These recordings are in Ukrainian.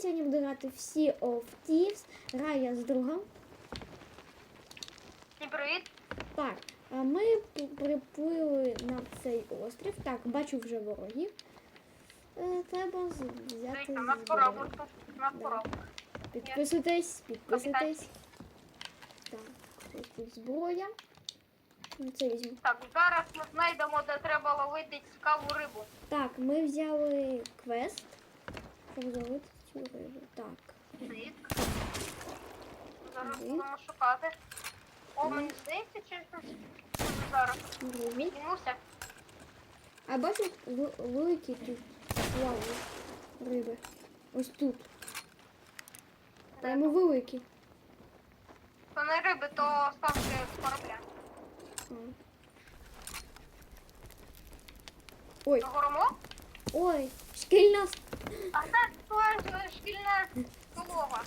сьогодні буду грати всі of Thieves. Граю я з другом. Всім привіт. Так, а ми приплили на цей острів. Так, бачу вже ворогів. Е, Треба з- взяти Дивіться, у нас зброю. тут. У нас Да. Підписуйтесь, підписуйтесь. Так, ось тут зброя. Ну, Це візьму. Так, зараз ми знайдемо, де треба ловити цікаву рибу. Так, ми взяли квест. Щоб зловити цю рибу. Так. Зараз Мгм. будемо шукати. О, мені здається, чесно. Зараз Рибу. піднімуся. А бачиш в- великі тут плавають риби. Ось тут. Прямо великі. То не риби, то ставки з корабля. А. Ой, Горимо? ой, шкільна. с- А це твоя шкільна столова.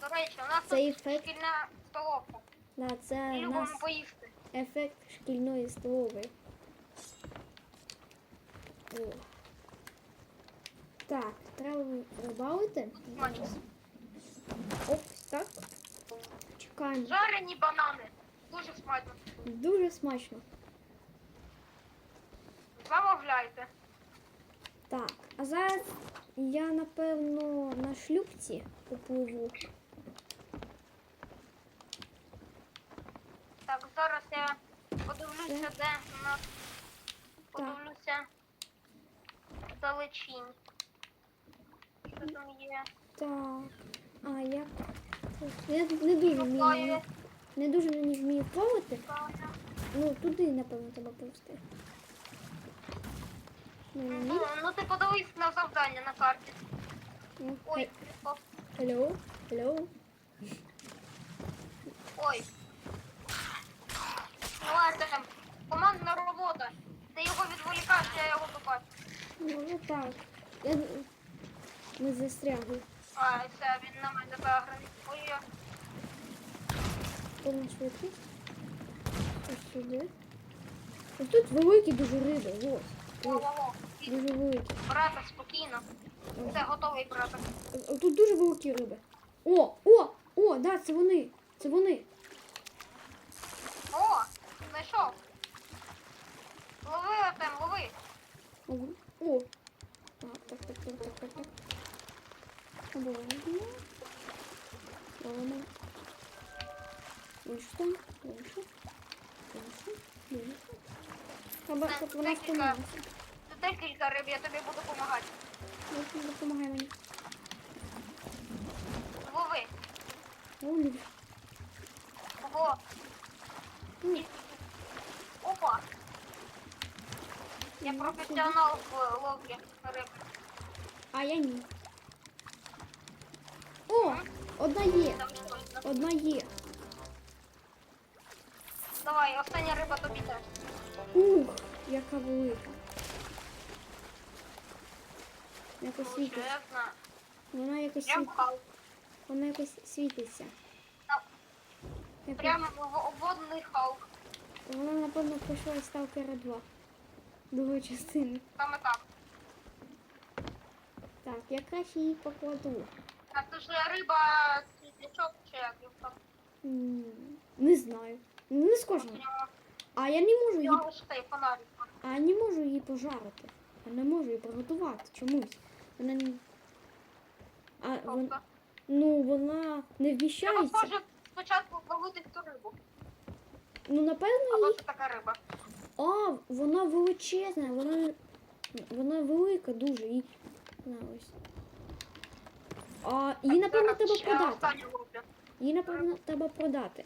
До речі, у нас Це тут ефект. шкільна столовка. Да, це любимо нас поїсти. ефект шкільної столової. О. Так, треба рибалити. Оп, так. Чекаємо. Жарені банани. Дуже смачно. Дуже смачно. Замовляйте. Так, а зараз я напевно на шлюпці попливу. Так, зараз я подивлюся, де у нас подивлюся далечінь. Що там є? Так. А як? Я тут не дуже вмію. Не дуже не вмію плавати. Ну, туди, напевно, треба повсти. Ну. Ну, ну ти подивись на завдання на карті. Ну, Ой, прикол. Hello? Hello? Ой. Давайте там. Командна робота. Ти його відволікаєш, я його побачу. Ну, ну так. Я... Ми застрягли. А, все, він на мене заграний. Ой, Повна швидкість. Ось сюди. Ось тут великі дуже риби. Ось. Дуже великі. Брата, спокійно. Все, готовий, брата. Тут дуже великі риби. О, о, о, да, це вони. Це вони. О, знайшов. Лови, Артем, лови. О, о. Так, так, так, так, так, так, так. Обережно. Ловимо. Вийшло, вийшло, вийшло, вийшло. Треба, щоб вона втомилася. Декілька риб, я тобі буду допомагати. Ну, Допомагай мені. Лови. Ловлю. Ого. Ні. Опа. Я професіонал в ловлі риб. А я ні. О, одна є, одна є. Давай, остання риба тобі теж. Ух, яка велика. Якось світиться. Вона якось Прям світ... хал. Вона якось світиться. Прямо в водний халк. Вона, напевно, пройшла із Сталкера 2. Другої частини. Саме так. Так, я краще її покладу. А це ж риба світлячок чи як там. Не знаю. Ну, Не схоже. А я не можу її. А я не можу її пожарити. Я не можу її приготувати чомусь. Вона не. А вон... Ну вона не треба вміщається. схоже спочатку ловити цю рибу. Ну напевно Або це така риба. А, вона величезна, вона. Вона велика дуже. І... На, ось. А її, напевно, треба продати. Її, напевно, треба продати.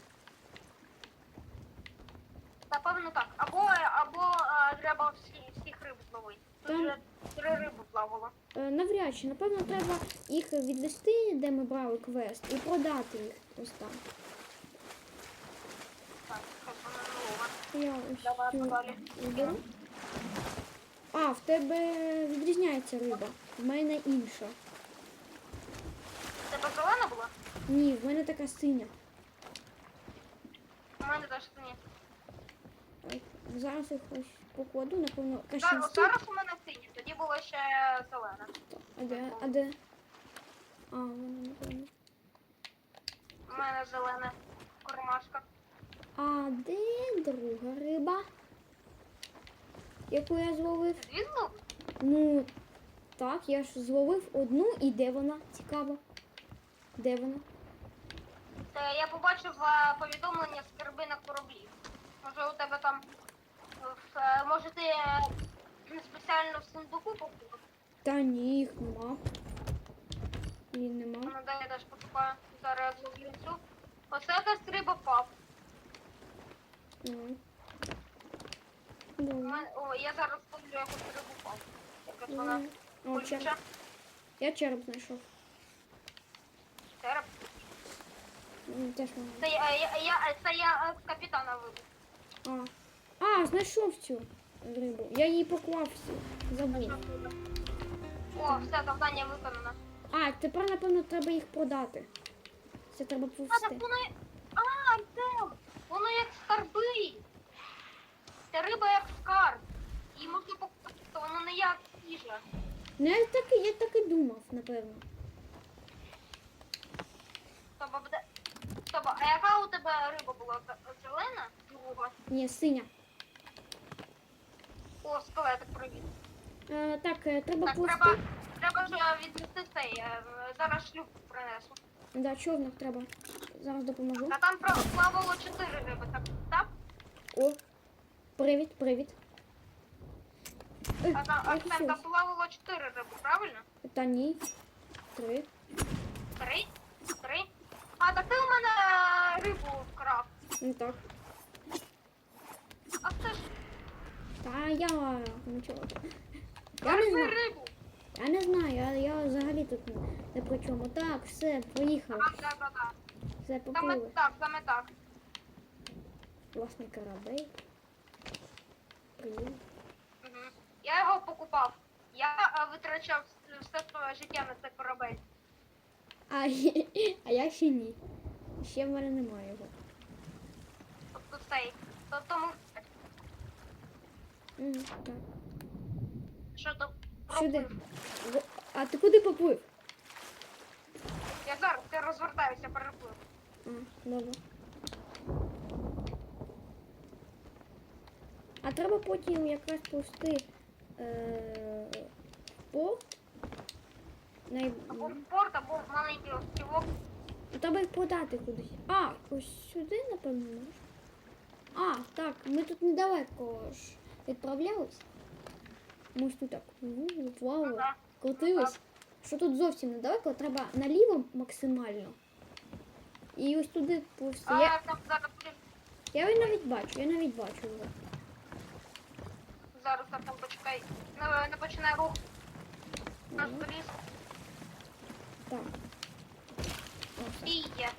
Напевно так. Або, або а, треба всі, всіх риб зловити. Там- три риби плавало. Е, навряд чи, напевно, треба їх відвести, де ми брали квест, і продати їх ось там. Так. Я ось Давай цю подалі. виберу. А, в тебе відрізняється риба. В мене інша. В Тебе зелена була? Ні, в мене така синя. У мене теж ні. Ой, Зараз їх ось покладу, напевно, Зараз, зараз у мене сині. було ще зелене. А де? А де? А, воно напевно. У мене зелена кормашка. А де друга риба? Яку я зловив? Злов? Ну, так, я ж зловив одну і де вона? Цікаво. Де вона? Та я побачив повідомлення скарби на кораблі. Може у тебе там. Е, Може ти е, спеціально в сундуку покупив? Та ні, їх нема. Її нема. Ну дай я теж покупаю. Зараз я цю. Оце якась риба пап. Ну. Добре. мене- О, я зараз ловлю якусь рибу пап. Якась вона О, череп. Я череп знайшов. Тереп. М, Теж вона. Це я, я, я, це я е, з капітана вибув. А. А, знайшов цю рибу. Я її поклав всю. Забув. О, все, завдання виконано. А, тепер, напевно, треба їх продати. Це треба А, так воно... А, Артем! Воно як скарби. Ця риба як скарб. Її можна покупати, то воно не як їжа. Ну, я так, і- я так і думав, напевно. Тобто буде... Тобто, а яка у тебе риба була? Зелена? Друга? Ні, синя. О, скелетик привіт. Е, так, е, треба Так, повсти. треба, треба ж віднести цей. е, Зараз шлюб принесу. Да, човник треба. Зараз допоможу. А там про- плавало чотири риби, так? Так? О, привіт, привіт. Е, А там, а там, плавало чотири риби, правильно? Та ні. Три. Три? Три? А, так ти у мене е, рибу вкрав. Ну так. А це ж Та я нічого. Я не знаю. Я не знаю, я, я взагалі тут не, не при чому. Так, все, поїхали. Так, так, так, так. Все, Саме так, саме так. Власний корабель. Привіт. Угу. Я його покупав. Я е, витрачав с- все своє життя на цей корабель. А, а я ще ні. Ще в мене немає його. Тобто цей. То- Тому М. що то Сюди. А ти куди поплив? Я зараз ти розвертаюся, переплив. А, добре. А треба потім якраз пусти е, порт. Най... Або в порт, або в маленький острівок. Треба їх продати кудись. А, ось сюди, напевно. А, так, ми тут недалеко ж відправлялись. Ми ж тут так ву, Ну, плавали, крутились. Що тут зовсім недалеко, треба наліво максимально. І ось туди повсти. А Я, я його навіть бачу, я навіть бачу його. зараз так там почекай. Не, не починай рух. Наш Ага. Так. О. І є.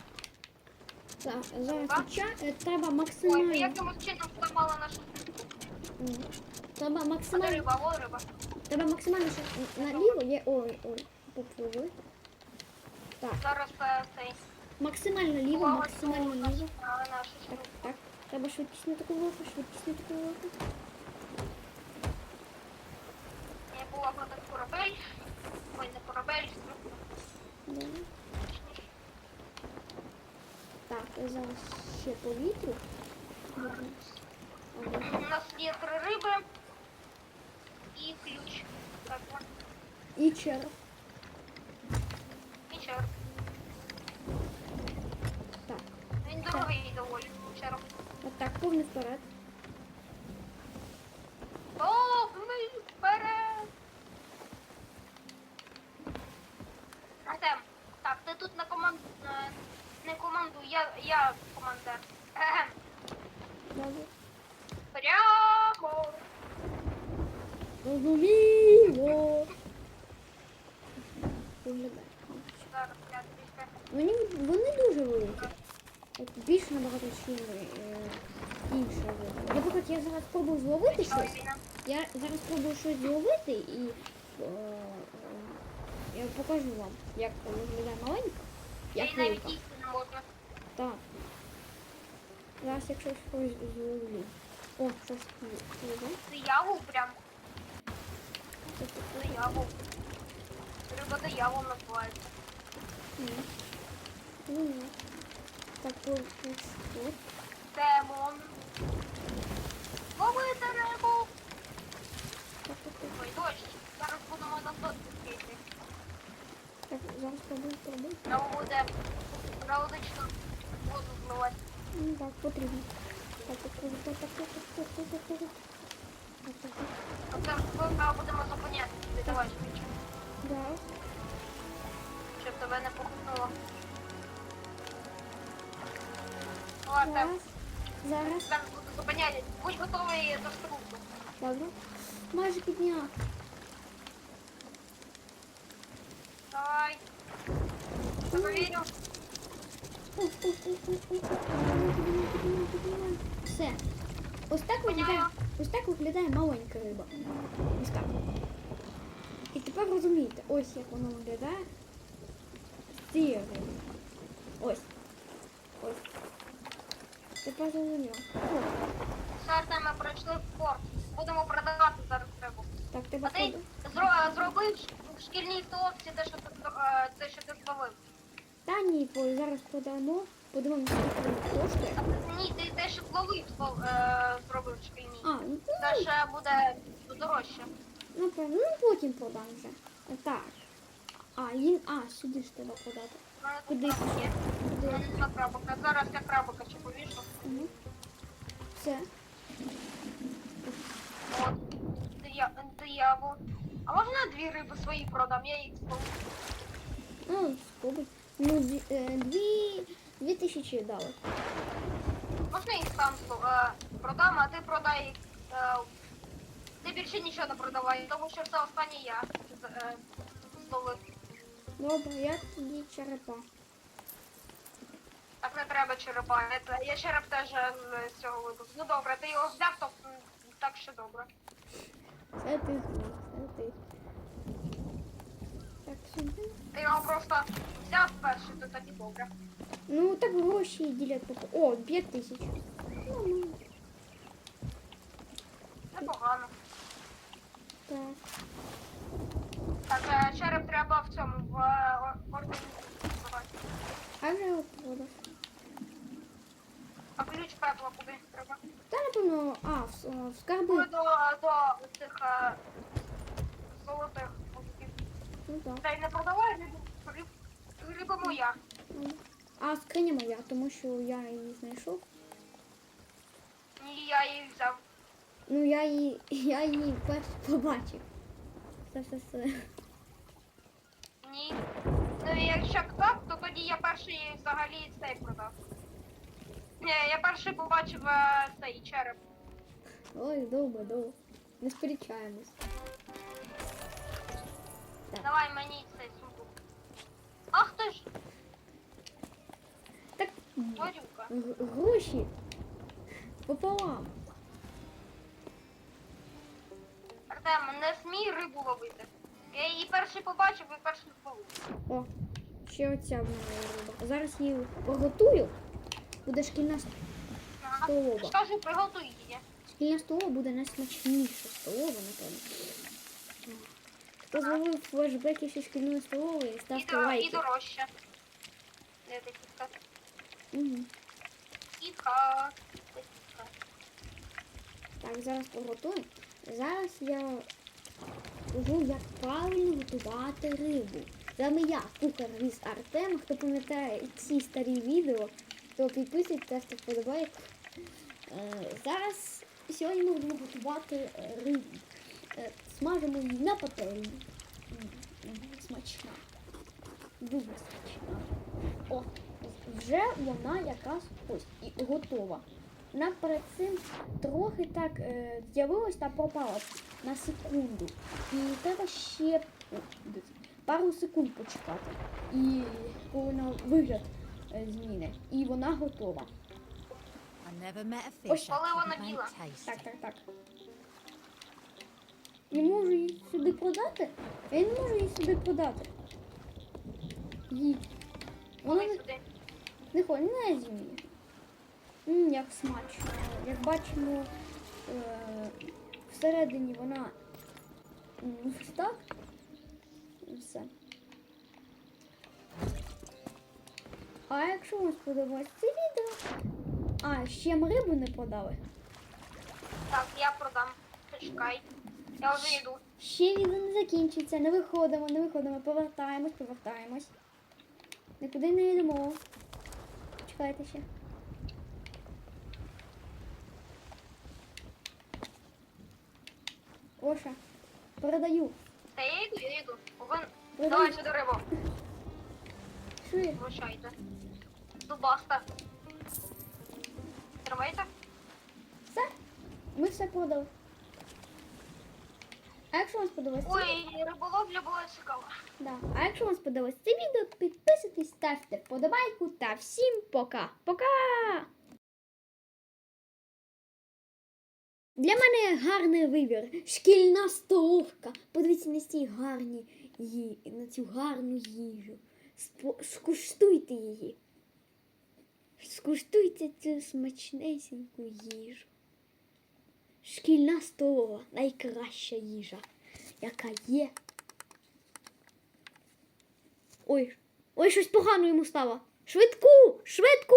Так, зараз Так. ча- е, треба Ой, максимально. якимось чином зламали нашу. Треба максимально. риба, о, риба. Треба максимально ще наліво. Є. Ой, ой, попливли. Так, Зараз е, цей. максимально ліво, максимально ліво. Так, так. Треба швидкість на таку вилку, швидкість на таку вилку. Я була про корабель. Ой, не корабель. Добре. Так, і зараз ще повітрю. Добре. У нас є три риби і ключ. Так. І череп. і череп. Так. Він дорогий доволі. Череп. Отак, повний вперед. О, ми вперед! Артем, так, ти тут на команд... е, Не командуй, я, я командир. Добре. Прямо! Розуміло. Виглядає. Зараз я тобі. Мені вони дуже великі. От більше набагато, ніж е, інше. Наприклад, я зараз спробую зловити щось. Я зараз спробую щось зловити і е, я покажу вам, як виглядає маленька, Я як велика. їсти не можна. Так. Зараз якщо щось зловлю. О, щось є. Це яву прям. Це? Диявол. Риба диявол називається. Ні. Ну, ні. Так, тут. Демон. Ловити рибу. Ой, дощ. Зараз будемо на сотку скейти. Так, зараз спробуй, спробуй. Треба буде періодично воду зливати. Ну, так, потрібно. Да. Щоб тебе не похопнуло. Ладно. Зараз. Там зупинялись. Будь готовий до струбку. Добре. Давай. Проверю. Все. Ось так виглядає, ось так виглядає маленька риба. Ось так. І тепер розумієте, ось як воно виглядає. з. Ось. Ось. Тепер зрозуміло. Все, це ми пройшли в порт. Будемо продавати зараз рибу. Так, А ти ходу. зро- зробив в шкільній столовці те, що ти, е, те, що ти зловив. Та ні, бо зараз продамо, подивимося, скільки воно коштує. Ти- Ні, ти те, що зловив, злов- е, зробив в шкільній. А, ну Це ще буде дорожче. напевно, ну потім продам вже. Так. А, їм. А, сюди ж треба подати. Куди? крабик є. У Де? мене нема крабика. Зараз я крабика ще повішу. Угу. Все. От. Дия- Диявол. А можна дві риби свої продам? Я їх зловив. Ну, спробуй. Ну, дві, е, дві, дві тисячі дали. Можна їх зло- е, продам, а ти продай їх. Е, ти більше нічого не продавай, тому що це останнє я. Добре, я тоді черепа. Так не треба черепа. Я череп теж з цього випуску. Ну добре, ти його взяв, то так що добре. Це ти це ти. Так, сюди. Ти його просто взяв перший, то тоді добре. Ну, так гроші ділять по... О, 5 тисяч. Ну, ну, Непогано. так. Так, е, череп треба в цьому в е, о- організувати. А вже от продав. А ключ пепла куди треба? Та, напевно, а, в, с- в Коли скарби. до, до цих е, золотих мужиків. Ну, так. Та й не продавай рибу. Риба моя. А скриня моя, тому що я її знайшов. Ні, я її взяв. Ну, я її, я її перш побачив. Все, все, все. Ні. Ну якщо так, то тоді я перший взагалі цей продав. Ні, я перший побачив е, цей череп. Ой, добре, добре. Не сперечаємось. Давай мені цей сундук. Ах ти ж, Так, тварюка. г- гроші пополам. Артем, не смій рибу ловити. Я її перший побачив і перший зловив. О, ще оця в мене риба. Зараз її приготую. Буде шкільна с- Ага. Столова. Ж кажу, приготуй її. шкільна столова буде найсмачніша столова, напевно. Хто зловив флешбеки ще шкільної столової, І, ставте і лайки. дорожче. Де ти кітка? Угу. Кітка. Так, зараз приготую. Зараз я скажу, як правильно готувати рибу. Саме я, кухар від Артем. Хто пам'ятає ці старі відео, то підписуйтесь, ставте вподобайку. Е, Зараз сьогодні ми будемо готувати рибу. Е, Смажимо її на пательні. Смачна. Дуже смачна. О, вже вона якраз ось і готова. Вона перед цим трохи так е, з'явилась та пропала на секунду. І треба ще о, пару секунд почекати. І коли вона вигляд е, зміни. І вона готова. Ось. Коли вона біла. Так, так, так. Не можу її сюди продати? Я не можу її сюди продати. Їй. Вона не, не ходить, не. М, як смачно. Як бачимо, е, всередині вона Ну, ось так. І Все. А якщо вам сподобалось це відео. А, ще ми рибу не подали. Так, я продам. Почекай. Я вже йду. Ще відео не закінчиться. Не виходимо, не виходимо. Повертаємось, повертаємось. Нікуди не йдемо. Чекайте ще. Оша, передаю. Та я йду, я йду. Ви... Продаю. Давай сюди рибу. Швидко. Влучайте. Дубаста. Тримайте. Все. Ми все продали. А якщо вам сподобалось це Ой, риболовля була цікава. Да. А якщо вам сподобалось це відео, підписуйтесь, ставте вподобайку та всім пока. Пока! Для мене гарний вибір. Шкільна столовка. Подивіться на ці гарні ї... на цю гарну їжу. Спо- Скуштуйте її. Скуштуйте цю смачнесеньку їжу. Шкільна столова найкраща їжа, яка є. Ой, ой, щось погано йому стало. Швидку! Швидку!